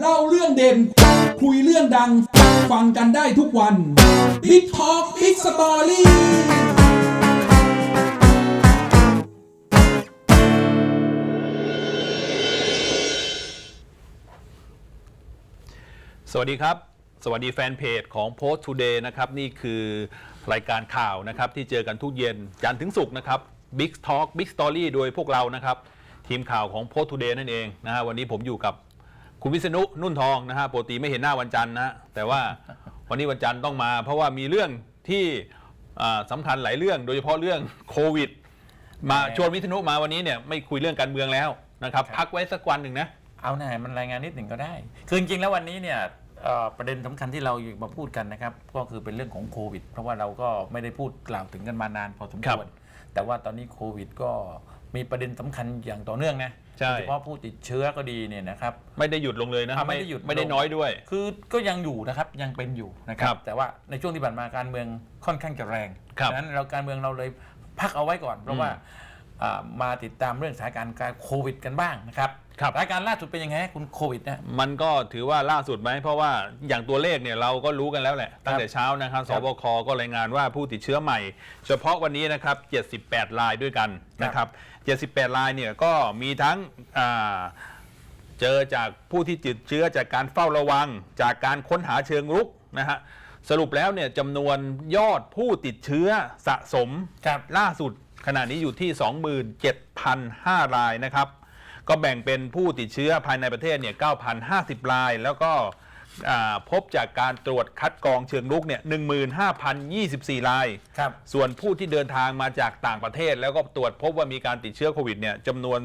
เล่าเรื่องเด่น คุยเรื่องดัง ฟังกันได้ทุกวัน Big Talk Big Story สวัสดีครับ สวัสดีแฟนเพจของ Post Today นะครับ นี่คือรายการข่าวนะครับ ที่เจอกันทุกเย็นจันทร์ถึงศุกร์นะครับ Big Talk Big Story โดยพวกเรานะครับ ทีมข่าวของ Post Today นั่นเองนะฮะวันนี้ผมอยู่กับ คุณวิษณุนุ่นทองนะฮะปกติไม่เห็นหน้าวันจันทร์นะฮะแต่ว่าวันนี้วันจันทร์ต้องมา เพราะว่ามีเรื่องที่อ่าสำคัญหลายเรื่อง โดยเฉพาะเรื่องโควิด มาชวนวิษณุมาวันนี้เนี่ยไม่คุยเรื่องการเมืองแล้วนะครับครับ พักไว้สักวันหนึ่งนะ เอาหน่อยมันรายงานนิดหนึ่งก็ได้ คือจริงๆแล้ววันนี้เนี่ยเอ่อประเด็นสำคัญที่เราอยู่มาพูดกันนะครับ ก็คือเป็นเรื่องของโควิด เพราะว่าเราก็ไม่ได้พูดกล่าวถึงกันมานานพอสมควรแต่ว่าตอนนี้โควิดก็ มีประเด็นสำคัญอย่างต่อเนื่องนะใช่ โดยเฉพาะผู้ติดเชื้อก็ดีเนี่ยนะครับ ไม่ได้หยุดลงเลยนะอะไม่ได้หยุด ไม่ได้ลงน้อยด้วย คือก็ยังอยู่นะครับยังเป็นอยู่นะคครัรับ บ แต่ว่าในช่วงที่ผ่านมาการเมืองค่อนข้างจะแรงครับฉะนั้นเราการเมืองเราเลยพักเอาไว้ก่อน เพราะว่าอ่ามาติดตามเรื่องสถานการณ์การโควิดกันบ้างนะครับครับรายการล่าสุดเป็นยังไงฮะคุณโควิดเนี่ยมันก็ถือว่าล่าสุดไหมเพราะว่าอย่างตัวเลขเนี่ยเราก็รู้กันแล้วแหละ ตั้งแต่เช้านะครับสครับบคก็รายงานว่าผู้ติดเชื้อใหม่ เฉพาะวันนี้นะครับ 78 รายด้วยกันนะครับ 78 รายเนี่ยก็มีทั้งอ่าเจอจากผู้ที่ติดเชื้อจากการเฝ้าระวัง จากการค้นหาเชิงรุกนะฮะสรุปแล้วเนี่ยจำนวนยอดผู้ติดเชื้อสะสมครับล่าสุดขณะนี้อยู่ที่ 27,005 รายนะครับ ก็แบ่งเป็นผู้ติดเชื้อภายในประเทศเนี่ย 9,050 ราย แล้วก็อ่า พบจากการตรวจคัดกรองเชิงรุกเนี่ย15,024ราย ครับส่วนผู้ที่เดินทางมาจากต่างประเทศ แล้วก็ตรวจพบว่ามีการติดเชื้อโควิดเนี่ยจำนวน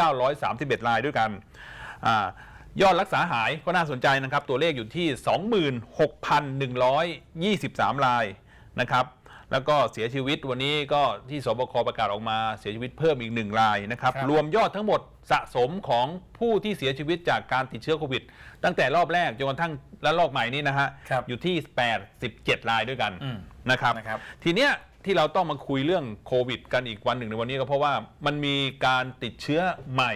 2,931 รายด้วยกันอายอดรักษาหายก็น่าสนใจนะครับ ตัวเลขอยู่ที่ 26,123 รายนะครับ แล้วก็เสียชีวิตวันนี้ก็ที่สบคประกาศออกมาเสียชีวิตเพิ่มอีกหนึ่งรายนะครับครับรวมยอดทั้งหมดสะสมของผู้ที่เสียชีวิตจากการติดเชื้อโควิด ตั้งแต่รอบแรกจนกระทั่งและรอบใหม่นี้นะฮะครับอยู่ที่ 87 รายด้วยกันอืมนะครับนะครับ ทีเนี้ยที่เราต้องมาคุยเรื่องโควิด กันอีกวันหนึ่งในวันนี้ก็เพราะว่ามันมีการติดเชื้อใหม่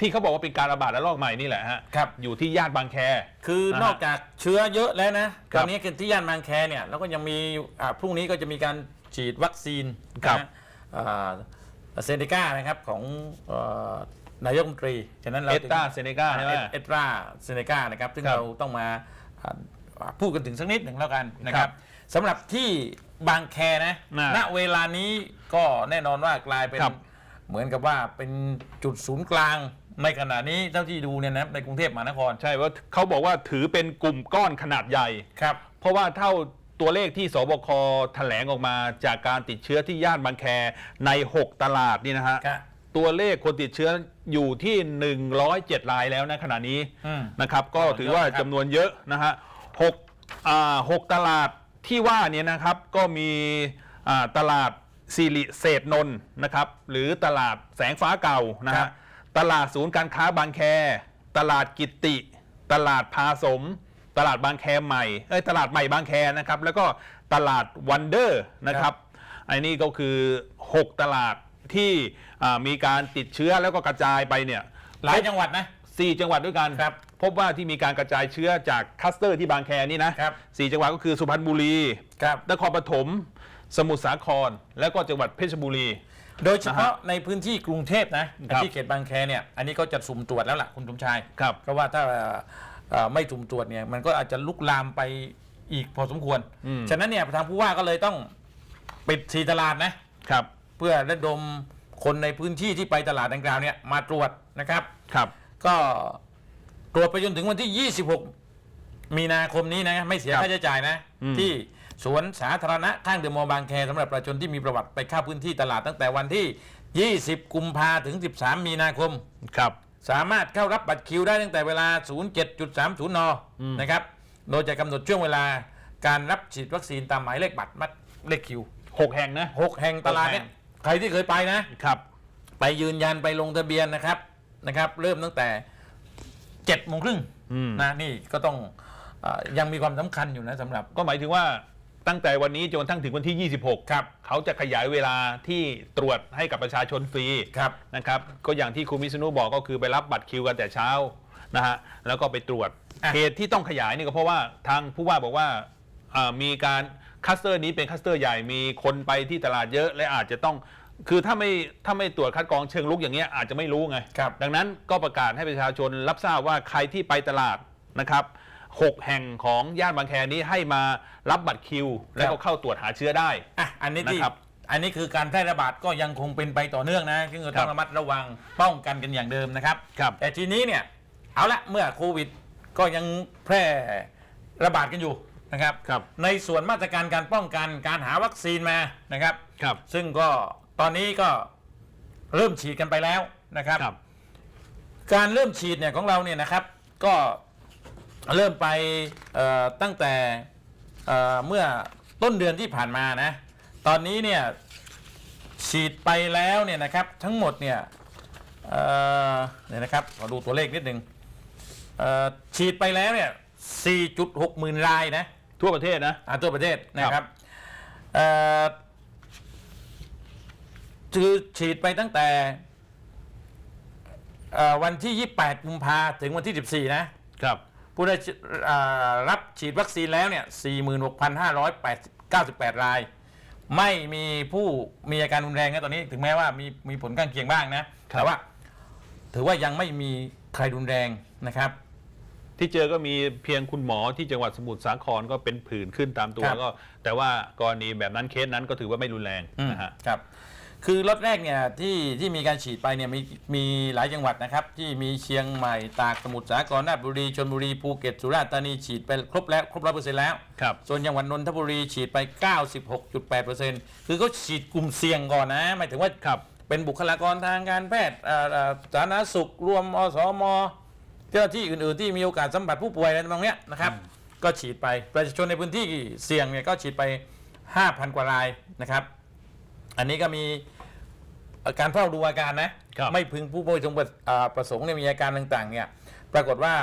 ที่เขาบอกว่าเป็นการระบาดระลอกใหม่นี่แหละฮะครับ อยู่ที่ย่านบางแค คือนะฮะนอกจากเชื้อเยอะแล้วนะคตรับอนนี้คือที่ย่านบางแคเนี่ยแล้วก็ยังมีอ่าพรุ่งนี้ก็จะมีการฉีดวัคซีนครับนะเซนติก้านะครับของเอ่อนายกรัฐมนตรีฉะนั้นเราเอถึสงตาเซเนกาใช่ไหม เอตราเซเนกานะครับ ซึ่งครับเราต้องมาอ่าอ่าพูดกันถึงสักนิดหนึ่งแล้วกันนะคครัรับบสำหรับที่บางแคนะน่ะณเวลานี้ก็แน่นอนว่ากลายเป็นครับเหมือนกับว่าเป็นจุดศูนย์กลาง ในขณะนี้เท่าที่ดูเนี่ยนะในกรุงเทพมหานคร ใช่ว่าเขาบอกว่าถือเป็นกลุ่มก้อนขนาดใหญ่ ครับ เพราะว่าเท่าตัวเลขที่สบคแถลงออกมาจากการติดเชื้อที่ย่านบางแคใน 6 ตลาดนี่นะฮะ ครับ ตัวเลขคนติดเชื้ออยู่ที่ 107 รายแล้วนะขณะนี้อืมนะครับ ก็ถือว่าเยอะครับ จำนวนเยอะนะฮะหกอ่าหกตลาดที่ว่าเนี่ยนะครับก็มีอ่าตลาดสิริเศรษฐนนท์นะครับ หรือตลาดแสงฟ้าเก่านะครัฮะบ ตลาดศูนย์การค้าบางแค ตลาดกิตติ ตลาดพาสม ตลาดบางแคใหม่เอ้ยตลาดใหม่บางแคนะครับ แล้วก็ตลาดวันเดอร์นะครับไอ้นี่ก็คือ 6 ตลาดที่อ่ามีการติดเชื้อแล้วก็กระจายไปเนี่ยหลายจังหวัดนะ สี่จังหวัดด้วยกันครับ พบว่าที่มีการกระจายเชื้อจากคลัสเตอร์ที่บางแคนี่นะครับ สี่จังหวัดก็คือสุพรรณบุรี ครับ นครปฐม สมุทรสาคร แล้วก็จังหวัดเพชรบุรี โดยเฉพาะนะฮะในพื้นที่กรุงเทพนะครับที่เขตบางแคเนี่ยอันนี้ก็จะสุ่มตรวจแล้วล่ะคุณสมชายครับเพราะว่าถ้าเอ่อไม่สุ่มตรวจเนี่ยมันก็อาจจะลุกลามไปอีกพอสมควรอืมฉะนั้นเนี่ยทางผู้ว่าก็เลยต้องปิดสีตลาดนะครับเพื่อระดมคนในพื้นที่ที่ไปตลาดดังกล่าวเนี่ยมาตรวจนะครับครับ ก็ตรวจไปจนถึงวันที่ 26 มีนาคมนี้นะ ไม่เสียครับค่าใช้จ่ายนะอืมที่ สวนสาธารณะข้างเดอะมอลล์บางแคสำหรับประชาชนที่มีประวัติไปเข้าพื้นที่ตลาดตั้งแต่วันที่ 20 กุมภาถึง 13 มีนาคม ครับ สามารถเข้ารับบัตรคิวได้ตั้งแต่เวลา 07.30นอืมนะครับ โดยจะกำหนดช่วงเวลาการรับฉีดวัคซีนตามหมายเลขบัตรมัดเลขคิว หกแห่งนะ 6 แห่งตลาดเนี่ยใครที่เคยไปนะ ครับ ไปยืนยันไปลงทะเบียนนะครับนะครับ เริ่มตั้งแต่7จ็ดโมงครึ่งอืม นะนี่ก็ต้องเออยังมีความสำคัญอยู่นะสำหรับ ก็หมายถึงว่า ตั้งแต่วันนี้จนกระทั่งถึงวันที่ 26 ครับ เขาจะขยายเวลาที่ตรวจให้กับประชาชนฟรีครับนะครับ ก็อย่างที่คุณวิษณุบอกก็คือไปรับบัตรคิวกันแต่เช้านะฮะแล้วก็ไปตรวจอะเหตุที่ต้องขยายนี่ก็เพราะว่าทางผู้ว่าบอกว่าอ่ามีการคัสเตอร์นี้เป็นคัสเตอร์ใหญ่มีคนไปที่ตลาดเยอะและอาจจะต้องคือถ้าไม่ถ้าไม่ตรวจคัดกรองเชิงลุกอย่างเงี้ยอาจจะไม่รู้ไงครับดังนั้นก็ประกาศให้ประชาชนรับทราบว่าใครที่ไปตลาดนะครับ หกแห่งของย่านบางแคนี้ให้มารับบัตรคิว แล้วก็เข้าตรวจหาเชื้อได้ อะอันนี้ที่นะครับอันนี้คือการแพร่ระบาดก็ยังคงเป็นไปต่อเนื่องนะซึ่งเราต้องครับระมัดระวังป้องกันกันอย่างเดิมนะครับ ครับ แต่ทีนี้เนี่ยเอาละเมื่อโควิดก็ยังแพร่ระบาดกันอยู่นะครับครับ ในส่วนมาตรการการป้องกันการหาวัคซีนมานะครับ ครับ ซึ่งก็ตอนนี้ก็เริ่มฉีดกันไปแล้วนะครับครับการเริ่มฉีดเนี่ยของเราเนี่ยนะครับ ก็ เริ่มไปเอ่อตั้งแต่เอ่อเมื่อต้นเดือนที่ผ่านมานะ ตอนนี้เนี่ยฉีดไปแล้วเนี่ยนะครับทั้งหมดเนี่ยเอ่อเนี่ยนะครับขอดูตัวเลขนิดหนึ่งเอ่อฉีดไปแล้วเนี่ย 4.6 หมื่นรายนะทั่วประเทศนะอ่าทั่วประเทศนะคครัรับบเอ่อคือฉีดไปตั้งแต่เอ่อวันที่ 28 กุมภาถึงวันที่ 14 นะครับ ผู้ได้เอ่อรับฉีดวัคซีนแล้วเนี่ย46,598ราย ไม่มีผู้มีอาการรุนแรงนะตอนนี้ ถึงแม้ว่ามีมีผลข้างเคียงบ้างนะครับแต่ว่า ถือว่ายังไม่มีใครรุนแรงนะครับ ที่เจอก็มีเพียงคุณหมอที่จังหวัดสมุทรสาครก็เป็นผื่นขึ้นตามตัวครับ ก็ แต่ว่ากรณีแบบนั้นเคสนั้นก็ถือว่าไม่รุนแรงนะฮะ ครับ คือรถแรกเนี่ยที่ที่มีการฉีดไปเนี่ยมีมีหลายจังหวัดนะครับที่มีเชียงใหม่ตากสมุทรสาครราชบุรีชลบุรีภูเก็ตสุราษฎร์ธานีฉีดไปครบแล้วครบร้อยเปอร์เซ็นต์แล้ว ครับ ส่วนจังหวัดนนทบุรีฉีดไป 96.8%คือเขาฉีดกลุ่มเสี่ยงก่อนนะหมายถึงว่าครับ เป็นบุคลากรทางการแพทย์อ่าอ่าสาธารณสุขรวมอสมเจ้าหน้าที่อื่นๆที่มีโอกาสสัมผัสผู้ป่วยอะไรตรงเนี้ยนะครับ ก็ฉีดไปประชาชนในพื้นที่เสี่ยงเนี่ยก็ฉีดไป 5,000 กว่ารายนะครับ อันนี้ก็มี การเฝ้าดูอาการนะครับไม่พึงผู้ป่วยทรงประอ่าประสงค์เนี่ยมีอาการต่างๆ เนี่ย ปรากฏว่า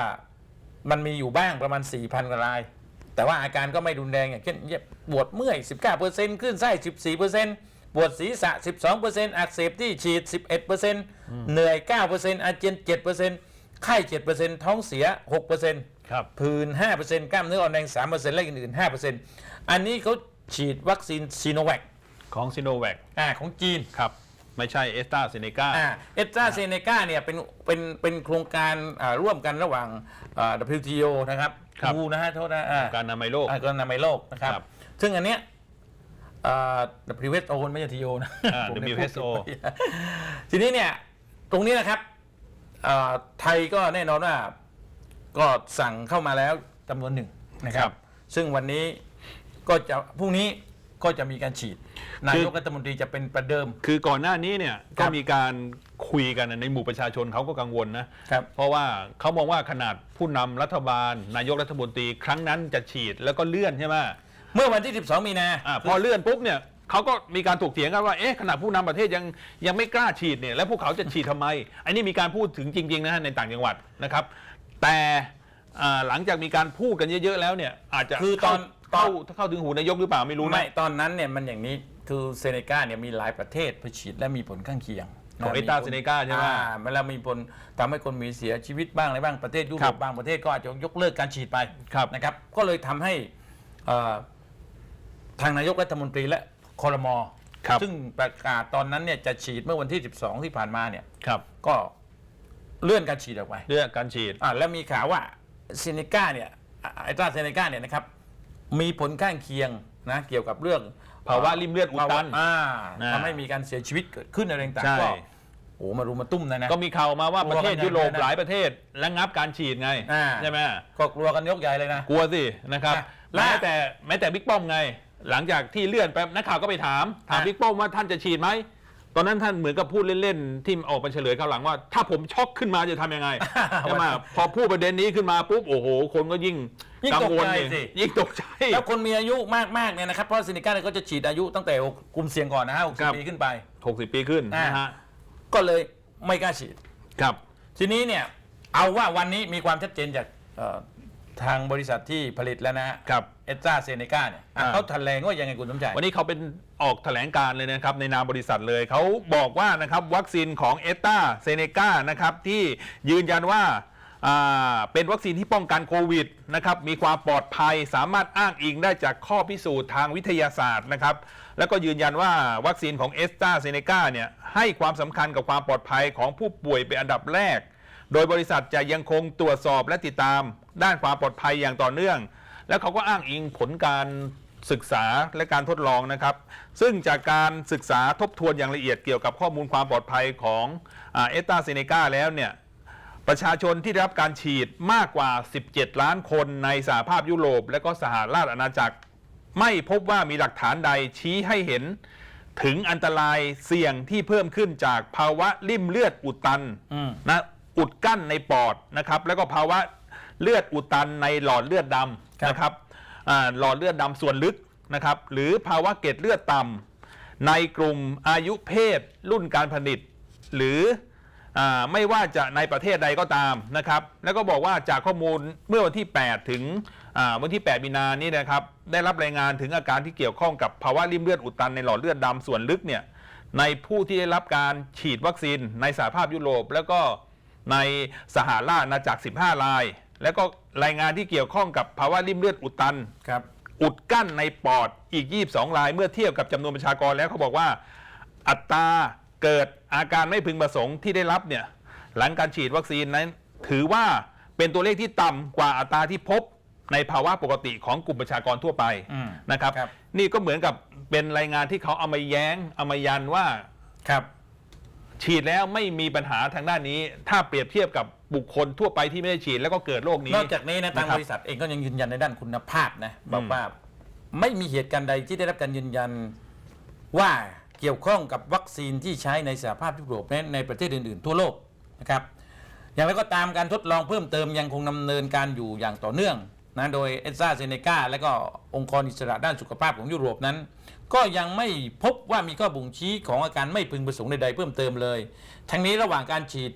มันมีอยู่บ้างประมาณ 4,000กว่าราย แต่ว่าอาการก็ไม่รุนแรงอย่างเช่นปวดเมื่อย 19%ขึ้นไส้ 14%ปวดศีรษะ 12%อักเสบที่ฉีด 11%เหนื่อย 9%อาเจียน 7%ไข้ 7%ท้องเสีย 6%ครับผื่น5%กล้ามเนื้ออ่อนแรง3%และอื่นๆ5%อันนี้เขาฉีดวัคซีนซีโนแวคของซิโนแวคอ่าของจีนครับ ไม่ใช่เอสตราเซเนกาอ่าเอสตราเซเนกาเนี่ยเป็นเป็นเป็นโครงการอ่าร่วมกันระหว่างอ่า WTO นะครับครับดูนะฮะโทษนะอ่าการนามัยโลก อ่าการนามัยโลกนะครับ ครับซึ่งอันเนี้ยอ่า WHO ไม่ใช่ TO นะอ่าผมได้พูด WHO ผิดไปทีนี้เนี่ย ตรงนี้นะครับอ่าไทยก็แน่นอนว่า ก็สั่งเข้ามาแล้วจำนวนหนึ่งนะคครัรับ บ ซึ่งวันนี้ก็จะพรุ่งนี้ ก็จะมีการฉีดนายกรัฐมนตรีจะเป็นประเดิม คือก่อนหน้านี้เนี่ยคก็รับมีการคุยกันในหมู่ประชาชนเขาก็กังวลนะ ครับเพราะว่าเขามองว่าขนาดผู้นำรัฐบาล นายกรัฐมนตรีครั้งนั้นจะฉีดแล้วก็เลื่อนใช่ไหมเมื่อวันที่ 12 มีนาอ่าพอเลื่อนปุ๊บเนี่ยเขาก็มีการถกเถียงกันว่าเอ๊ะขนาดผู้นำประเทศยังยังไม่กล้าฉีดเนี่ยแล้วพวกเขาจะฉีดทำไมอันนี้มีการพูดถึงจริงๆนะฮะในต่างจังหวัดนะครับ แต่อ่าหลังจากมีการพูดกันเยอะ ๆ แล้วเนี่ยอาจจะคือตอนเข้า เข้าเข้าถึงหูนายกหรือเปล่าไม่รู้นะ ไม่ตอนนั้นเนี่ยมันอย่างนี้คือเซเนกาเนี่ยมีหลายประเทศไปฉีดและมีผลข้างเคียงของนะเอสตราเซเนกาใช่ไหมอ่าเวลามีผลทำให้คนมีเสียชีวิตบ้างอะไรบ้างประเทศยุโรครัปบบางประเทศก็อาจจะยกเลิกการฉีดไปครับนะครับ ก็เลยทำให้เอ่อทางนายกรัฐมนตรีและคอรมอครับซึ่งประกาศตอนนั้นเนี่ยจะฉีดเมื่อวันที่ 12 ที่ผ่านมาเนี่ยครับก็เลื่อนการฉีดออกไปเรื่องการฉีดอ่าแล้วมีข่าวว่าเซเนกาเนี่ยไอตราเซเนกาเนี่ยนะครับ มีผลข้างเคียงนะเกี่ยวกับเรื่องภาวะริ่มเลือดอุดตันภาวะอ่าอ่าทำให้มีการเสียชีวิตเกิดขึ้นอะไรต่างใช่ ๆก็โอ้มารุมมาตุ้มนะนะ ก็มีข่าวมาว่ากลัปวระเทศกันยุโรปใหญ่เลยนะหลายประเทศระงับการฉีดไงอ่า ใช่ไหมก็กลัวกันยกใหญ่เลยนะ กลัวสินะครับอะและแม้แต่แม้แต่บิ๊กป้อมไง หลังจากที่เลื่อนไปนักข่าวก็ไปถาม ถามอะ บิ๊กป้อมว่าท่านจะฉีดไหม ตอนนั้นท่านเหมือนกับพูดเล่นๆที่ออกมาเฉลยคราวหลังว่า ถ้าผมช็อกขึ้นมาจะทำยังไง ใช่ไหมพอพูดประเด็นนี้ขึ้นมาปุ๊บโอ้โห คนก็ยิ่งยิ่งกัตกวลใจเนี่ยสิ ยิ่งตกใจ แล้วคนมีอายุมากๆเนี่ยนะครับเพราะเซเนกาเนี่ยก็จะฉีดอายุตั้งแต่กลุ่มเสี่ยงก่อนนะฮะครับ60ปีขึ้นไป60ปีขึ้นอะนะฮะก็เลยไม่กล้าฉีด ครับ ทีนี้เนี่ยเอาว่าวันนี้มีความชัดเจนจากเอ่อ ทางบริษัทที่ผลิตแล้วนะฮะครับ เอสตราเซเนกาเนี่ยอะอ่า เขาแถลงว่ายังไงคุณสมชายวันนี้เขาเป็นออกแถลงการเลยนะครับในนามบริษัทเลยเขาบอกว่านะครับวัคซีนของเอตตาเซเนกานะครับที่ยืนยันว่าอ่าเป็นวัคซีนที่ป้องกันโควิดนะครับมีความปลอดภัยสามารถอ้างอิงได้จากข้อพิสูจน์ทางวิทยาศาสตร์นะครับแล้วก็ยืนยันว่าวัคซีนของเอสตราเซเนกาเนี่ยให้ความสำคัญกับความปลอดภัยของผู้ป่วยเป็นอันดับแรก โดยบริษัทจะยังคงตรวจสอบและติดตาม ด้านความปลอดภัยอย่างต่อเนื่อง แล้วเขาก็อ้างอิงผลการศึกษาและการทดลองนะครับ ซึ่งจากการศึกษาทบทวนอย่างละเอียดเกี่ยวกับข้อมูลความปลอดภัยของเอสตราเซเนกาแล้วเนี่ยประชาชนที่ได้รับการฉีดมากกว่า 17 ล้านคนในสหภาพยุโรป และก็สหราชอาณาจักร ไม่พบว่ามีหลักฐานใดชี้ให้เห็นถึงอันตรายเสี่ยงที่เพิ่มขึ้นจากภาวะริ่มเลือดอุดตันอืมนะอุดกั้นในปอดนะครับ แล้วก็ภาวะ เลือดอุดตันในหลอดเลือดดำนะครับอ่าหลอดเลือดดำส่วนลึกนะครับ หรือภาวะเกล็ดเลือดต่ำในกลุ่มอายุเพศ รุ่นการผลิต หรืออาไม่ว่าจะในประเทศใดก็ตามนะครับ แล้วก็บอกว่าจากข้อมูลเมื่อวันที่ 8 ถึงอ่าวันที่ 8 มีนานี้นะครับ ได้รับรายงานถึงอาการที่เกี่ยวข้องกับภาวะริ่มเลือดอุดตันในหลอดเลือดดำส่วนลึกเนี่ยในผู้ที่ได้รับการฉีดวัคซีนในสหภาพยุโรป แล้วก็ในสหราชอาณาจักร 15 ราย แล้วก็รายงานที่เกี่ยวข้องกับภาวะริ่มเลือดอุดตัน ครับ อุดกั้นในปอดอีก 22 รายเมื่อเทียบกับจำนวนประชากรแล้วเขาบอกว่า อัตราเกิดอาการไม่พึงประสงค์ที่ได้รับเนี่ยหลังการฉีดวัคซีนนั้น ถือว่าเป็นตัวเลขที่ต่ำกว่าอัตราที่พบในภาวะปกติของกลุ่มประชากรทั่วไปอืมนะครับ ครับ นี่ก็เหมือนกับเป็นรายงานที่เขาเอามาแย้งเอามายันว่า ครับ ฉีดแล้วไม่มีปัญหาทางด้านนี้ ถ้าเปรียบเทียบกับบุคคลทั่วไปที่ไม่ได้ฉีดแล้วก็เกิดโรคนี้ นอกจากนี้นะทางนะครับบริษัทเองก็ยังยืนยันในด้านคุณภาพนะบอกอืมว่าไม่มีเหตุการณ์ใดที่ได้รับการยืนยันว่าเกี่ยวข้องกับวัคซีนที่ใช้ในสหภาพยุโรปและในประเทศอื่นๆ ทั่วโลกนะครับอย่างไรก็ตามการทดลองเพิ่มเติมยังคงดำเนินการอยู่อย่างต่อเนื่องนะโดยเอสซาเซเนกาและก็องค์กรอิสระด้านสุขภาพของยุโรปนั้น ก็ยังไม่พบว่ามีข้อบ่งชี้ของอาการไม่พึงประสงค์ใดๆเพิ่มเติมเลย ทั้งนี้ระหว่างการฉีด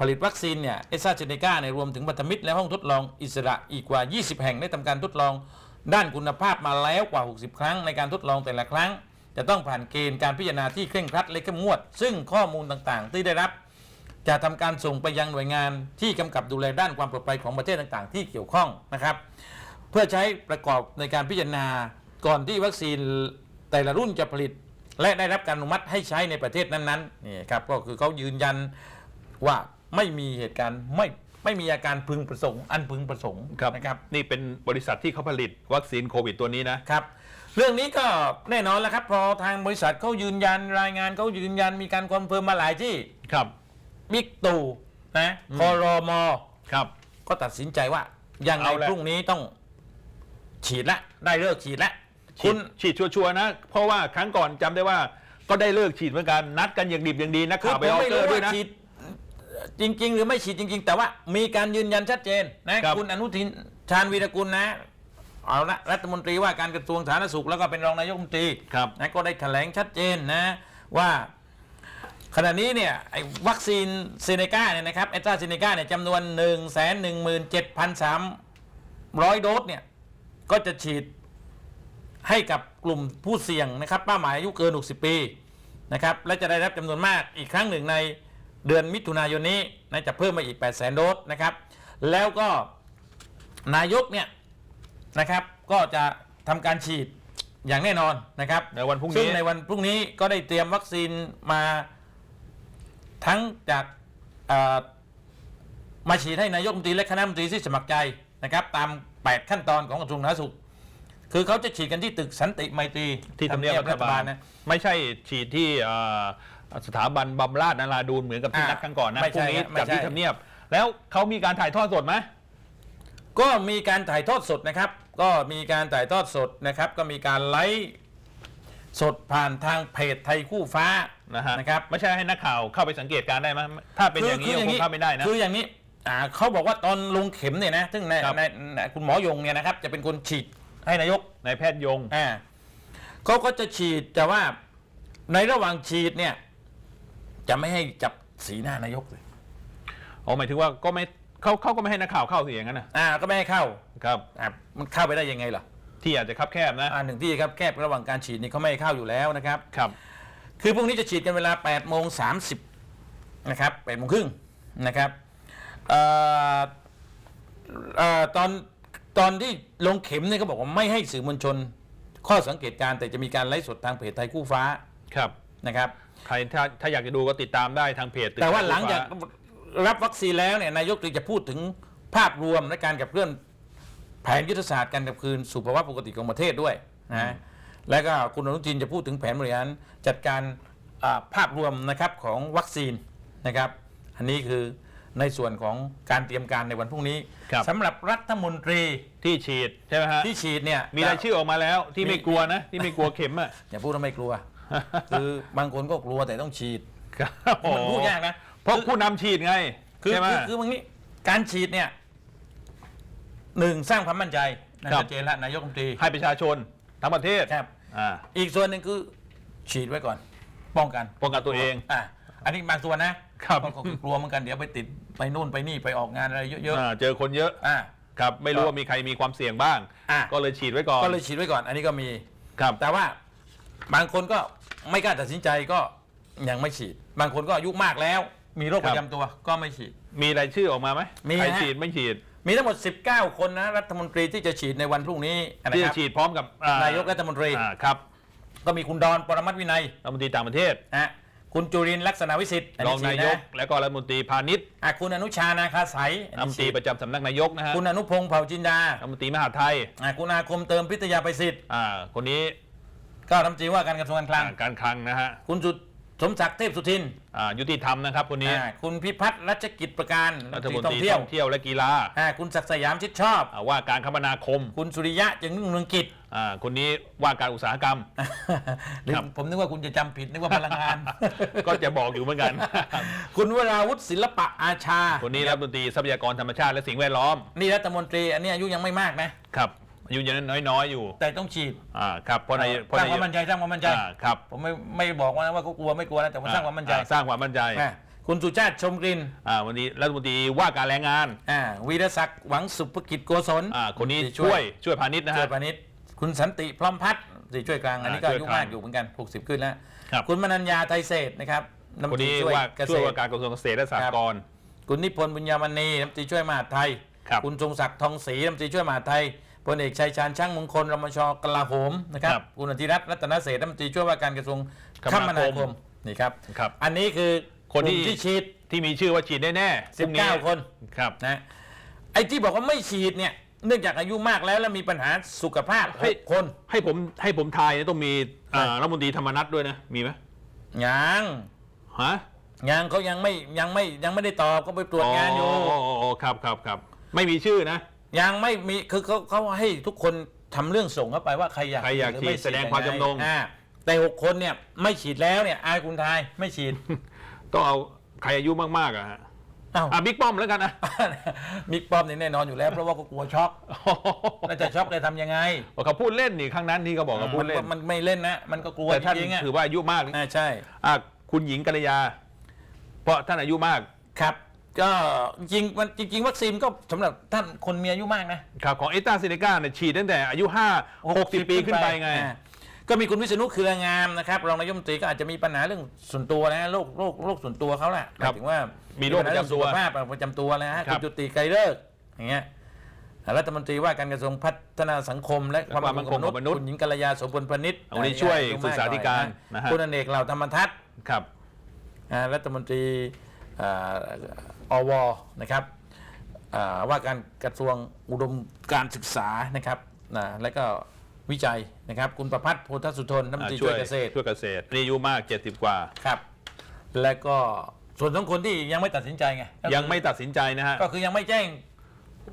ผลิตวัคซีนเนี่ยเอสซาเซเนกาในรวมถึงพันธมิตรและห้องทดลองอิสระอีกกว่า 20 แห่งได้ทำการทดลองด้านคุณภาพมาแล้วกว่า 60 ครั้งในการทดลองแต่ละครั้ง จะต้องผ่านเกณฑ์การพิจารณาที่เคร่งครัดและเข้มงวด ซึ่งข้อมูลต่างๆ ที่ได้รับ จะทำการส่งไปยังหน่วยงานที่กำกับดูแลด้านความปลอดภัยของประเทศต่างๆ ที่เกี่ยวข้องนะครับ เพื่อใช้ประกอบในการพิจารณาก่อนที่วัคซีน แต่ละรุ่นจะผลิต และได้รับการอนุมัติให้ใช้ในประเทศนั้นๆนี่ครับก็คือเขายืนยันว่าไม่มีเหตุการณ์ไม่ไม่มีอาการพึงประสงค์ อันพึงประสงค์ครับ นะครับนี่เป็นบริษัทที่เขาผลิตวัคซีนโควิดตัวนี้นะ ครับ เรื่องนี้ก็แน่นอนแล้วครับ พอทางบริษัทเขายืนยันรายงานเขายืนยันมีการคอนเฟิร์มมาหลายที่ครับ บิ๊กตู่นะคอรมอครับ ก็ตัดสินใจว่ายังไงเอาละ พรุ่งนี้ต้องฉีดละได้เลิกฉีดละ คุคุณณฉีดชัวร์ๆนะ เพราะว่าครั้งก่อนจำได้ว่าก็ได้เลิกฉีดเหมือนกันนัดกันอย่างดิบอย่างดีนักคือข่าวผไปมออไม่เกอรู้ร์ด้วว่ายนะ ฉีดจริง ๆ หรือไม่ฉีดจริง ๆ แต่ว่ามีการยืนยันชัดเจนนะครับ คุณอนุทินชาญวีรกุลนะเอาละรัฐมนตรีว่าการกระทรวงสาธารณสุขแล้วก็เป็นรองนายกรัฐมนตรี ครับ นะก็ได้แถลงชัดเจนนะว่าขณะนี้เนี่ยไอ้วัคซีนเซเนกาเนี่ยนะครับแอสตราเซเนกาเนี่ยจำนวน 1 1 7 3 0 0 โดสเนี่ยก็จะฉีด ให้กับกลุ่มผู้เสี่ยงนะครับเป้าหมายอายุเกิน 60 ปีนะครับและจะได้รับจำนวนมากอีกครั้งหนึ่งในเดือนมิถุนายนนี้นะจะเพิ่มมาอีก 8 0 0 0 0 0โดสนะครับแล้วก็นายกเนี่ยนะครับก็จะทำการฉีดอย่างแน่นอนนะครับในวันพรุ่งนี้ ซึ่งในวันพรุ่งนี้ก็ได้เตรียมวัคซีนมาทั้งจากเอ่อมาฉีดให้นายกรัฐมนตรีและคณะรัฐมนตรีที่สมัครใจนะครับ ตาม 8 ขั้นตอนของกระทรวงสาธารณสุข คือเขาจะฉีดกันที่ตึกสันติไมตรีที่ทำเนียบรัฐบาลนะไม่ใช่ฉีดที่เอ่อสถาบันบำราศนาราดูนเหมือนกับที่อ่านัดกันก่อนนะไม่พรุ่ใช่งนี้ฮะไม่จับที่ใช่ทำเนียบ แล้วเขามีการถ่ายทอดสดไหมก็มีการถ่ายทอดสดนะครับ ก็มีการถ่ายทอดสดนะครับ ก็มีการไลฟ์สดผ่านทางเพจไทยคู่ฟ้านะฮะนะครับไม่ใช่ให้นักข่าวเข้าไปสังเกตการณ์ได้ไหมถ้าเป็นอย่างนี้คงเข้าไม่ได้นะคืออย่างนี้อ่าเขาบอกว่าตอนลงเข็มเนี่ยนะซึ่งในครับในในคุณหมอยงเนี่ยนะครับจะเป็นคนฉีด ให้นายกนายแพทย์ยง อ่าเขาก็จะฉีดแต่ว่าในระหว่างฉีดเนี่ย จะไม่ให้จับสีหน้านายกเลย อ๋อหมายถึงว่าก็ไม่เขาเขาก็ไม่ให้นักข่าวเข้าสิอย่างนั้นนะอ่า ก็ไม่ให้เข้าครับ อ่ามันเข้าไปได้ยังไงล่ะที่อาจจะคับแคบนะอ่าหนึ่งที่ครับแคบระหว่างการฉีดนี่เขาไม่ให้เข้าอยู่แล้วนะครับ ครับ คือพรุ่งนี้จะฉีดกันเวลา8โมง30นะครับ8โมงครึ่งนะครับเอ่อเอ่อตอน ตอนที่ลงเข็มเนี่ยเขาบอกว่าไม่ให้สื่อมวลชน ข้อสังเกตการณ์แต่จะมีการไลฟ์สดทางเพจไทยคู่ฟ้าครับนะครับ ใครถ้าถ้าอยากจะดูก็ติดตามได้ทางเพจแต่ว่าหลังจากฟ้รับวัคซีนแล้วเนี่ยนายกถึงจะพูดถึงภาพรวมและการกับเคลื่อนแผนยุทธศาสตร์การกลับคืนสู่ภาวะปกติของประเทศด้วยนะและก็คุณอนุทินจะพูดถึงแผนบริหารจัดการอ่าภาพรวมนะครับของวัคซีนนะครับ อันนี้คือในส่วนของการเตรียมการในวันพรุ่งนี้ครับ สำหรับรัฐมนตรีที่ฉีดใช่ไหมฮะที่ฉีดเนี่ยมีรายชื่อออกมาแล้วที่มีไม่กลัวนะ ที่ไม่กลัวเข็มอะอย่าพูดว่าไม่กลัว คือบางคนก็กลัวแต่ต้องฉีดครับมันพูดยากนะเพราะผู้นำฉีดไงคือใช่ไหมคือคือบางนี้การฉีดเนี่ยหนึ่งสร้างความมั่นใจนะครับชัดเจนแล้วนายกรัฐมนตรีให้ประชาชนทั้งประเทศครับอ่าอีกส่วนหนึ่งคือฉีดไว้ก่อน ป้องกันป้องกันตัวเองอะอันนี้บางส่วนนะ ครับก็คือกลัวเหมือนกันเดี๋ยวไปติดไปนู่นไปนี่ไปออกงานอะไรเยอะอ่าเจอคนเยอะๆอะ ครับไม่รู้ก็ว่ามีใครมีความเสี่ยงบ้าง อะ ก็เลยฉีดไว้ก่อนก็เลยฉีดไว้ก่อน อันนี้ก็มี ครับ แต่ว่าบางคนก็ไม่กล้าตัดสินใจก็ยังไม่ฉีด บางคนก็อายุมากแล้ว มีโรคประจำตัวก็ไม่ฉีด มีรายชื่อออกมาไหมมีใครฮะ ฉีดไม่ฉีดมีทั้งหมด 19 คนนะรัฐมนตรีที่จะฉีดในวันพรุ่งนี้นะที่คจะรับฉีดพร้อมกับอ่นายกรัฐมนตรี อ่าครับก็มีคุณดอนปรมัตถ์วินัยรัฐมนตรีต่างประเทศ นะฮะ คุณจุรินทร์ลักษณะวิสิทธิ์รองนายกฉีดและก็รัฐมนตรีพาณิชย์อะคุณอนุชานาคาสายรัฐมนตรีประจำสำนักนายกนะฮะคุณอนุพงศ์เผ่าจินดารัฐมนตรีมหาดไทยอะคุณอาคมเติมพิทยาไปสิทธิ์อ่าคนนี้ก็รัฐมนตรีว่าการกระทรวงการคลัง อ่าการคลังนะฮะคุณสุดสมศักดิ์เทพสุทินอ่ายุติธรรมนะครับคนนี้อะคุณพิพัฒน์รัชกิจประการรัฐมนตท่อรีงเที่ยวท่องเที่ยวและกีฬาอะคุณศักดิ์สยามชิดชอบอ่าว่าการคมนาคม คุณสุริยะจึงรุ่งเรืองกิจ อ่าคนนี้ว่าการอุตสาหกรรม หรือครับ ผมนึกว่าคุณจะจำผิดนึกว่าพลังงาน ก็จะบอกอยู่เหมือนกัน คุณวราวุฒิศิลปะอาชา คนนี้รัฐมนตรีทรัพยากรธรรมชาติและสิ่งแวดล้อมนี่รัฐมนตรีอันนี้อายุยังไม่มากนะ ครับอายุยังน้อยๆอยู่แต่ต้องฉีดอ่าครับเพราะในเพราะสร้างในความมั่นใจสร้างความมั่นใจ อ่าครับผมไม่ไม่บอกว่าว่าเขากลัวไม่กลัวนะแต่ว่าสร้างความมั่นใจอ่สร้างความมั่นใจนะคุณสุชาติชมกลิ่นอ่าวันนี้รัฐมนตรีว่าการแรงงานอ่าวีรศักดิ์หวังสุภกิจโกศลอ่าคนนี้ที่ช่วยช่วยพาณิชย์นะช่วฮะยพาณิชย์ คุณสันติพร้อมพัฒน์ที่ช่วยกลางอันนี้ก็อ่าอายุช่วยกลางมากอยู่เหมือนกัน 60 ขึ้นแล้ว ครับ คุณมนัญญาไทยเศรษฐ์นะครับำคนตรีนี้ช่วยว่าเกช่ษวยตว่ารการกระทรวงเกษตรและสหกรณ์ คุณนิพนธ์บุญญามณีรัฐมนตรีช่วยมหาดไทยครับณทรงศักดิ์ทองศรีรัฐมนตรีช่วยมหาดไทยพลเอกชัยชาญช่างมงคลรมชกลาโหมนะครับครับคุณอธิรัตน์รัตนเศรษฐ์รัฐมนตรีช่วยว่าการกระทรวงคคมมนานาคคมมนี่ครับ ครับอันนี้คือคนที่ กลุ่มที่ฉีด ที่มีชื่อว่าฉีดแน่ๆพรุ่งนี้19 คนครับ นะไอ้ที่บอกว่าไม่ฉีดเนี่ย เนื่องจากอายุมากแล้วแล้วมีปัญหาสุขภาพเฮ้ยหกคนให้ผมให้ผมทายเนี่ยต้องมีอ่าใช่รัฐมนตรีธรรมนัฐด้วยนะ มีไหมยังฮะยังเขายังไม่ยังไม่ยังไม่ได้ตอบก็ไปตรวจงานอยู่อ๋ออ๋อครับครับครับไม่มีชื่อนะ ยังไม่มีคือเขาเขาให้ทุกคนทำเรื่องส่งเข้าไปว่าใครอยากใครอยากหฉีดไม่แสดงความจำนง อ่าแต่หกคนเนี่ยไม่ฉีดแล้วเนี่ยอายคุณทายไม่ฉีด ต้องเอาใครอายุมากๆอะฮะ อ้าว อะบิ๊กป้อมแล้วกันนะ มิกป้อมนี่แน่นอนอยู่แล้ว เพราะว่าก็กลัวช็อกแล้วจะช็อกจะทำยังไงเขาพูดเล่นนี่ครั้งนั้นที่เขาบอกเขาพูดเล่นมันมันไม่เล่นนะ มันก็กลัวแต่ท่านจริงๆอะถือว่าอายุมากอ่าใช่ อะคุณหญิงกัลยา เพราะท่านอายุมากครับก็จริงๆมันจริง ๆ วัคซีนก็สำหรับท่านคนมีอายุมากนะ ครับของเอตาเซเนกาเนี่ยฉีดตั้งแต่อายุ5 60 ปีขึ้นไปไง อ่า ก็มีคุณวิษณุเครืองามนะครับรองนายกรัฐมนตรีก็อาจจะมีปัญหาเรื่องส่วนตัวนะโรคโรคโรคส่วนตัวเขาแหละหครัมาบยถึงว่ามีมีโรคประจำตัวปัญหาเองสุขภาพประจำตัวนะฮะครัคุบณจุติไกรเลิกษ์อย่างเงี้ยรัฐมนตรีว่าการกระทรวงพัฒนาสังคม และความความมั่นคงของมนุษย์คุณหญิงกัลยาโสพลพนิษฐ์วันนี้ช่วยอาศึกษาธิการนะนะฮะ คุณอเนกเหล่าธรรมทัศน์ ครับอ่ารัฐมนตรีอ่าอวนะครับอ่าว่าการกระทรวงอุดมการศึกษานะครับนะและก็ วิจัยนะครับ คุณประพัฒน์โพธสุทนรัฐมนอะตรีช่ช่ววยยเกษตรช่วยเกษตรนี่อายุมาก 70 กว่า ครับ และก็ส่วนสองคนที่ยังไม่ตัดสินใจไงก็คือยังไม่ตัดสินใจนะฮะก็คือยังไม่แจ้ง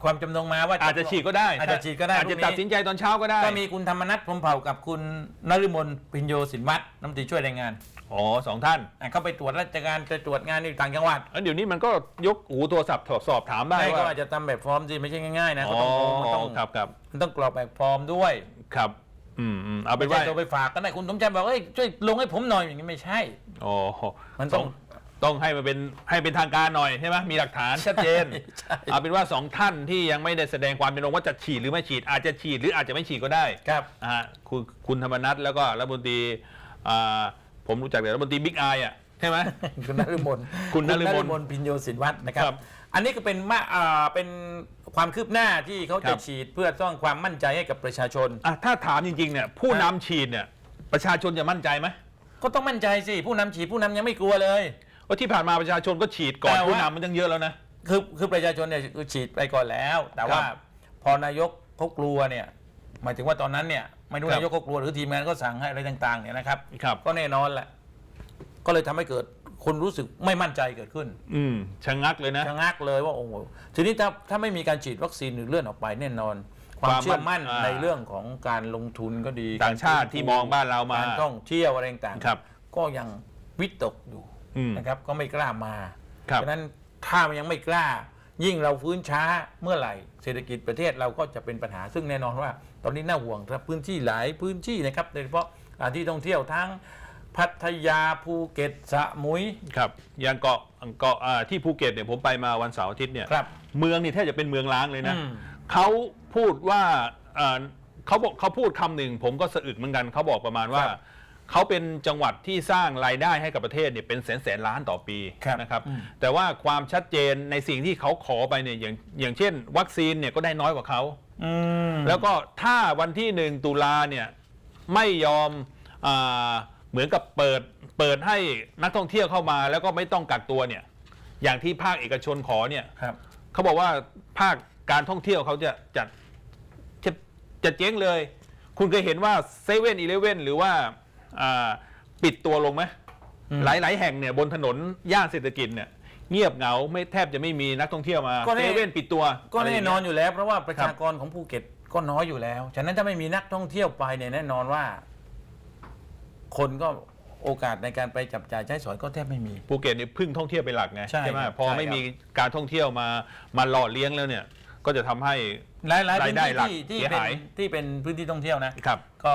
ความจำนงมาว่าอาจจะฉีดก็ได้อาจจะฉีดก็ได้อาจจะตัดสินใจตอนเช้าก็ได้ก็มีคุณธรรมนัฐพรหมเผ่ากับคุณนฤมลพิญโยสินวัตรรัฐมนตรีช่วยแรงงานอ๋อสองท่านอะเขาไปตรวจราชการจะตรวจงานในต่างจังหวัดแล้วเดี๋ยวนี้มันก็ยกหูโทรศัพท์สอบถามได้ไม่ก็ว่าอาจจะทำแบบฟอร์มที่ไม่ใช่ง่ายๆนะอ๋ก็อต้องมันต้องครับครับ มันต้องกรอกแบบฟอร์มด้วย ครับ อืมอืมเอาเป็ไม่นใช่ว่าตัวไปฝากก็ได้คุณสมชายบอกเอ้ยช่วยลงให้ผมหน่อยอย่างนี้ไม่ใช่ โอ้โหมันต้อง ต้องให้มันเป็นให้เป็นทางการหน่อยใช่ไหมมีหลักฐานชัดเจน ใช่เอาเป็นว่าสองท่านที่ยังไม่ได้แสดงความเป็นองว่าจะฉีดหรือไม่ฉีด อาจจะฉีดหรืออาจจะไม่ฉีดก็ได้ครับนะฮะคุณคุณธรรมนัฐแล้วก็รัฐมนตรีอ่าผมรู้จักแต่รัฐมนตรีบิ๊กไออะใช่ไหม คุณนฤมลคุณนฤมลพิญโยสินวัตรนะครับ ครับ อันนี้ก็เป็นมาอ่าเป็นความคืบหน้าที่เขาครัจะบ ฉีดเพื่อสร้างความมั่นใจให้กับประชาชน อะถ้าถามจริงๆเนี่ยผู้นำฉีดเนี่ยประชาชนจะมั่นใจไหมก็ต้องมั่นใจสิผู้นำฉีดผู้นำยังไม่กลัวเลย ว่าที่ผ่านมาประชาชนก็ฉีดก่อนแต่ว่า ผู้นำมันตั้งเยอะแล้วนะ คือคือประชาชนเนี่ยคือฉีดไปก่อนแล้ว แต่ว่าครับพอนายกเขากลัวเนี่ยหมายถึงว่าตอนนั้นเนี่ยไม่รู้ครับ นายกเขากลัวหรือทีมงานก็สั่งให้อะไรต่างๆเนี่ยนะครับ ครับ ก็แน่นอนแหละ ก็เลยทำให้เกิด คนรู้สึกไม่มั่นใจเกิดขึ้นอืมชะงักเลยนะ ชะงักเลยว่าโอ้โหทีนี้ถ้าถ้าไม่มีการฉีดวัคซีนหรือเลื่อนออกไปแน่นอนความความเชื่อมั่นอ่า ในเรื่องของการลงทุนก็ดีต่างชาติที่มองบ้านเรามา การท่องเที่ยวอะไรต่างๆครับก็ยังวิตกอยู่อืมนะครับ ก็ไม่กล้ามาครับฉะนั้นถ้ามันยังไม่กล้า ยิ่งเราฟื้นช้าเมื่อไหร่ เศรษฐกิจประเทศเราก็จะเป็นปัญหาซึ่งแน่นอนว่า ตอนนี้น่าห่วงครับพื้นที่หลายพื้นที่นะครับโดยเฉพาะสถานที่ท่องเที่ยวทั้ง พัทยาภูเก็ตสมุย ครับอย่างเกาะเกาะอ่าที่ภูเก็ตเนี่ยผมไปมาวันเสาร์อาทิตย์เนี่ยครับเมืองนี่แทบจะเป็นเมืองล้างเลยนะอืม เขาพูดว่าอ่าเขาบอกเขาพูดคำหนึ่งผมก็สะอึกเหมือนกันเขาบอกประมาณว่าครับเขาเป็นจังหวัดที่สร้างรายได้ให้กับประเทศเนี่ยเป็นแสนแสนล้านต่อปีครับนะครับอืมแต่ว่าความชัดเจนในสิ่งที่เขาขอไปเนี่ยอย่างอย่างเช่น วัคซีนเนี่ยก็ได้น้อยกว่าเขา อืม แล้วก็ถ้าวันที่หนึ่งตุลาเนี่ยไม่ยอมอา เหมือนกับเปิดเปิดให้นักท่องเที่ยวเข้ามา แล้วก็ไม่ต้องกักตัวเนี่ย อย่างที่ภาคเอกชนขอเนี่ยครับ เขาบอกว่าภาคการท่องเที่ยวเขาจะจะจะจะเจ๊งเลย คุณเคยเห็นว่าเซเว่นอีเลเว่นหรือว่าอ่าปิดตัวลงไหมอืมหลายๆแห่งเนี่ยบนถนนย่านเศรษฐกิจเนี่ยเงียบเหงาไม่แทบจะไม่มีนักท่องเที่ยวมาก็แน่ เซเว่นปิดตัวก็ะไรแน่ย่างนเงี้ย อนอยู่แล้ว เพราะว่าประชากรของภูเก็ตก็น้อยอยู่แล้ว ฉะนั้นถ้าไม่มีนักท่องเที่ยวไปเนี่ยแน่นอนว่า คนก็โอกาสในการไปจับจ่ายใช้สอยก็แทบไม่มี ภูเก็ตนี่พึ่งท่องเที่ยวเป็นหลักไงใช่ไหมครับพอใช่ไม่ครับ มีการท่องเที่ยวมามาหล่อเลี้ยงแล้วเนี่ย ก็จะทำให้ หลายหลายๆพื้นรายได้ที่หลักที่ที่เสียเป็นหาย ที่เป็นพื้นที่ท่องเที่ยวนะ ครับ ก็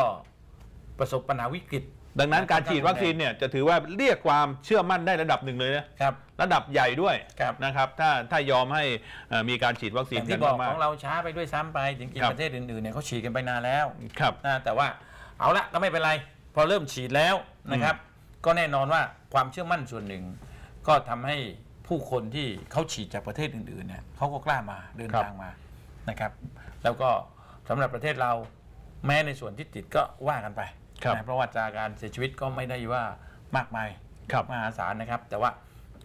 ประสบปัญหาวิกฤตดังนั้นการฉีดวัคซีนเนี่ยจะถือว่าเรียกความเชื่อมั่นได้ระดับหนึ่งเลยนะครับ ระดับใหญ่ด้วยครับ นะครับถ้าถ้ายอมให้เอ่อมีการฉีดวัคซีอนย่างกัที่นบอกมาขก องเราช้าไปด้วยซ้ำไปจริงครับๆประเทศอื่นๆเนี่ยเขาฉีดกันไปนานแล้วๆครับ นะแต่ว่าเอาละก็ไม่เป็นไร พอเริ่มฉีดแล้วนะครับ ก็แน่นอนว่าความเชื่อมั่นส่วนหนึ่ง ก็ทำให้ผู้คนที่เขาฉีดจากประเทศอื่นๆเนี่ยเขาก็กล้ามาเดินครับ ทางมานะครับ แล้วก็สำหรับประเทศเราแม้ในส่วนที่ติดก็ว่ากันไปครับ นะเพราะว่าจากการเสียชีวิตก็ไม่ได้ว่ามากมาย ครับ มหาศาลนะครับ แต่ว่า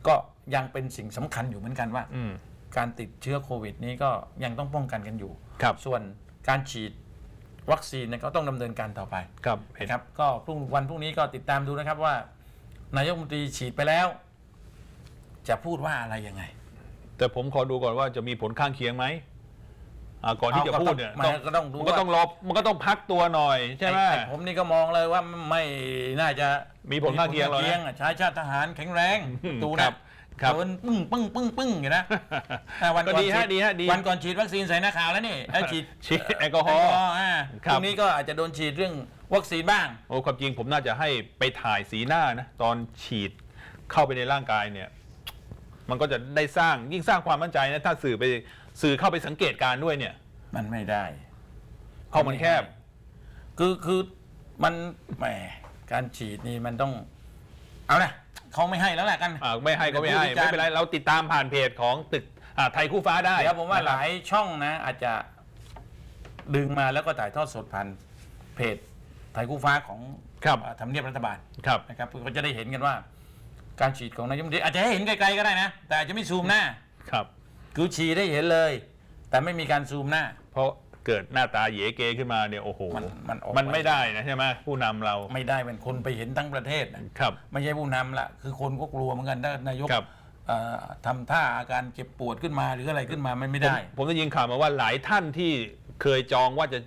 ก็ยังเป็นสิ่งสำคัญอยู่เหมือนกันว่า อืม การติดเชื้อโควิดนี้ก็ยังต้องป้องกันกันอยู่ ครับ ส่วนการฉีด วัคซีนเนยก็ต้องดำเนินการต่อไปครับเห็นนะครับก็พรุ่งวันพรุ่งนี้ก็ติดตามดูนะครับว่า นายกรัฐมนตรีฉีดไปแล้ว จะพูดว่าอะไรยังไงแต่ผมขอดูก่อนว่าจะมีผลข้างเคียงไหมอ่าก่อนที่จะเอาก็พูต้ดองเนี่ยมันก็ต้องดูมันก็ว่าต้องรอมันก็ต้องพักตัวหน่อยใช่ไหม อ้อ้ผมนี่ก็มองเลยว่าไม่น่าจะมีผลข้างเคียงหรอกนะมีผลข้างะใช้ชาติทหารแข็งแรงอืมตูครันะ บ ครับเดินปึ้งปึ้งปึ้งปึ้งอยู่นะอะวันก็ก่อนดีฮะฉีดีฮะดีวันก่อนฉีดวัคซีนใส่หน้าขาวแล้วนี่เอ้ยฉีดฉีดแอลกอฮอล์อ่าคพรับ รุ่งนี้ก็อาจจะโดนฉีดเรื่องวัคซีนบ้าง โอ้ความจริงผมน่าจะให้ไปถ่ายสีหน้านะตอนฉีดเข้าไปในร่างกายเนี่ย มันก็จะได้สร้างยิ่งสร้างความมั่นใจนะ ถ้าสื่อไปสื่อเข้าไปสังเกตการณ์ด้วยเนี่ยมันไม่ได้ ห้องมันแคบ คือคือมันแหมการฉีดนี่มันต้อง เอานะ เขาไม่ให้แล้วแหละกัน อ่าไม่ให้ก็ไม่ให้เดี๋ยวผู้วิจารณ์ไม่เป็นไรเราติดตามผ่านเพจของตึกอ่าไทยคู่ฟ้าได้เดี๋ยวผมว่านะหครับลายช่องนะ อาจจะดึงมาแล้วก็ถ่ายทอดสดผ่านเพจไทยคู่ฟ้าของครับอ่าทำเนียบรัฐบาลครับ นะครับก็จะได้เห็นกันว่า การฉีดของนายกรัฐมนตรีอาจจะให้เห็นไกลๆก็ได้นะ แต่อาจจะไม่ซูมหน้า ครับ คือฉีดได้เห็นเลย แต่ไม่มีการซูมหน้า เพราะ เกิดหน้าตาเหยเกขึ้นมาเนี่ยโอ้โหมันมันออกมันไม่ได้นะใช่ไหมผู้นำเราไม่ได้เป็นคนไปเห็นทั้งประเทศนะครับ ไม่ใช่ผู้นำละคือคนก็กลัวเหมือนกันถ้านายกครับเอ่อทำท่าอาการเจ็บปวดขึ้นมาหรืออะไรขึ้นมามันไม่ได้ผมผมได้ยินข่าวมาว่าหลายท่านที่เคยจองว่าจะ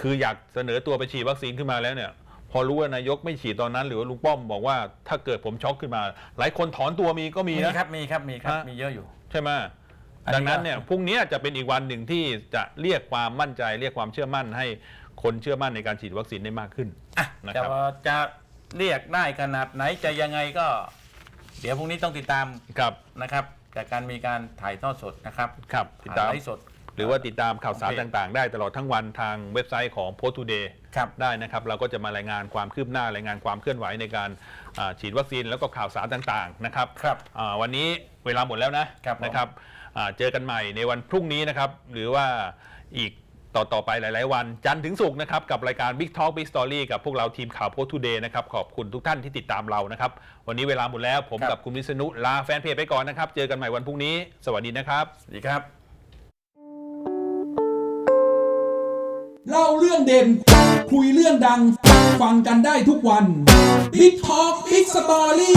คืออยากเสนอตัวไปฉีดวัคซีนขึ้นมาแล้วเนี่ยพอรู้ว่านายกไม่ฉีดตอนนั้น หรือว่าลุงป้อมบอกว่าถ้าเกิดผมช็อกขึ้นมา หลายคนถอนตัวมีก็มีมีนะครับมีครับมีครับฮะมีเยอะอยู่ใช่ไหมอันนี้ ดังนั้นเนี่ยก็พรุ่งนี้จะเป็นอีกวันหนึ่งที่จะเรียกความมั่นใจ เรียกความเชื่อมั่นให้คนเชื่อมั่นในการฉีดวัคซีนได้มากขึ้นอะนะครับแต่ว่าจะเรียกได้ขนาดไหนจะยังไงก็ เดี๋ยวพรุ่งนี้ต้องติดตามครับนะครับจากการมีการถ่ายทอดสดนะครับครับติดผ่านตาม ไลฟ์สด หรือว่าติดตามข่าวสารโอเคต่างๆ ได้ตลอดทั้งวันทางเว็บไซต์ของ Post Today ครับ ได้นะครับ เราก็จะมารายงานความคืบหน้ารายงานความเคลื่อนไหวในการอ่าฉีดวัคซีนแล้วก็ข่าวสารต่างๆนะครับครับ อ่าวันนี้เวลาหมดแล้วนะครับผม นะครับอ่า เจอกันใหม่ในวันพรุ่งนี้นะครับ หรือว่าอีกต่อต่อไปหลาย ๆ วัน จันทร์ถึงศุกร์นะครับ กับรายการ Big Talk Big Story กับพวกเราทีมข่าว Post Today นะครับ ขอบคุณทุกท่านที่ติดตามเรานะครับ วันนี้เวลาหมดแล้ว ผมครับกับคุณวิษณุลาแฟนเพจไปก่อนนะครับ เจอกันใหม่วันพรุ่งนี้ สวัสดีนะครับ สวัสดีครับ เล่าเรื่องเด่น คุยเรื่องดัง ฟังกันได้ทุกวัน Big Talk Big Story